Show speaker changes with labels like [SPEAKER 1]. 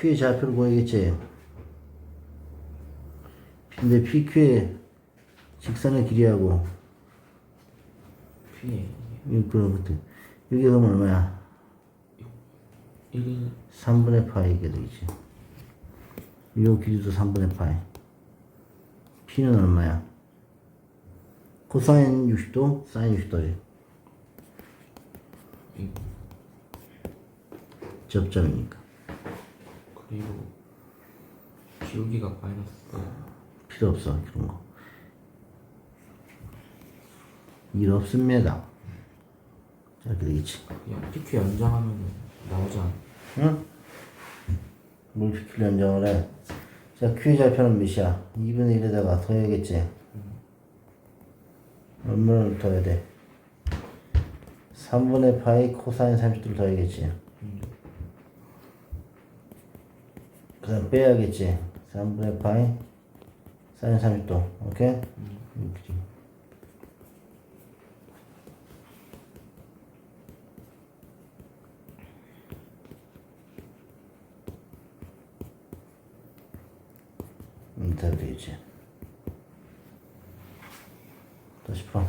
[SPEAKER 1] Q의 좌표를 구해야겠지. 근데 PQ의 직선의 길이하고
[SPEAKER 2] P
[SPEAKER 1] 이거 그거부터 여기 그러면 얼마야?
[SPEAKER 2] 1인
[SPEAKER 1] 3분의 파이게 되겠지. 요 길이도 3분의 파이. P는 얼마야? 코사인 60도, 사인 60도지. 접점이니까.
[SPEAKER 2] 그리고 기울기가 마이너스
[SPEAKER 1] 필요 없어, 그런 거. 일 없습니다. 자, 이렇게 되겠지.
[SPEAKER 2] 그냥 PQ 연장하면 나오지 않아?
[SPEAKER 1] 응? 뭘 PQ 연장을 해? 자, Q의 좌표는 몇이야? 2분의 1에다가 더해야겠지. 얼마를 더해야 돼? 3분의 파이 코사인 30도를 더해야겠지. 그 다음 빼야겠지. 3분의 파이 사인 30도. 오케이? 이렇게. 이대로 되겠지. 다시 풀어.